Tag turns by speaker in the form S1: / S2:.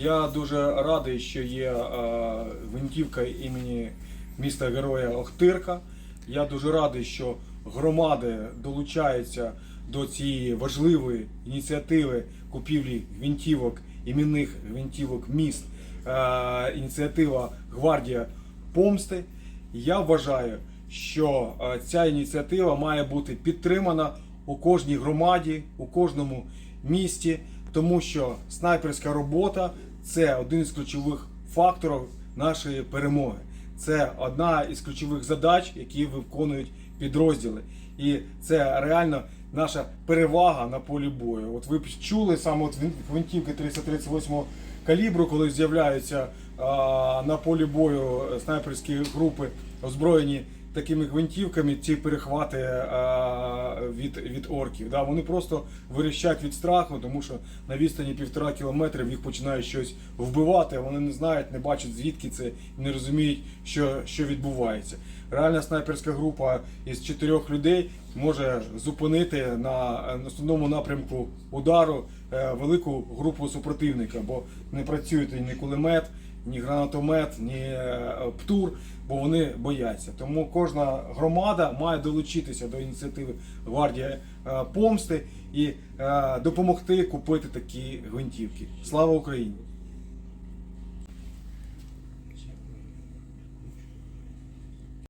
S1: Я дуже радий, що є е, гвинтівка імені міста Героя Охтирка. Я дуже радий, що громади долучаються до цієї важливої ініціативи купівлі гвинтівок, іменних гвинтівок міст. Е, ініціатива Гвардія Помсти. Я вважаю, що е, ця ініціатива має бути підтримана у кожній громаді, у кожному місті, тому що снайперська робота це один із ключових факторів нашої перемоги. Це одна із ключових задач, які виконують підрозділи. І це реально наша перевага на полі бою. От ви чули саме от гвин- гвинтівки 338 калібру, коли з'являються на полі бою снайперські групи, озброєні такими гвинтівками, ці перехвати а, від, від орків. Да? Вони просто вирішать від страху, тому що на відстані півтора кілометрів їх починають щось вбивати, вони не знають, не бачать звідки це і не розуміють, що, що відбувається. Реальна снайперська група із чотирьох людей може зупинити на е, основному напрямку удару е, велику групу супротивника, бо не працює ні кулемет, ні гранатомет, ні е, птур, бо вони бояться. Тому кожна громада має долучитися до ініціативи Гвардія е, помсти і е, допомогти купити такі гвинтівки. Слава Україні!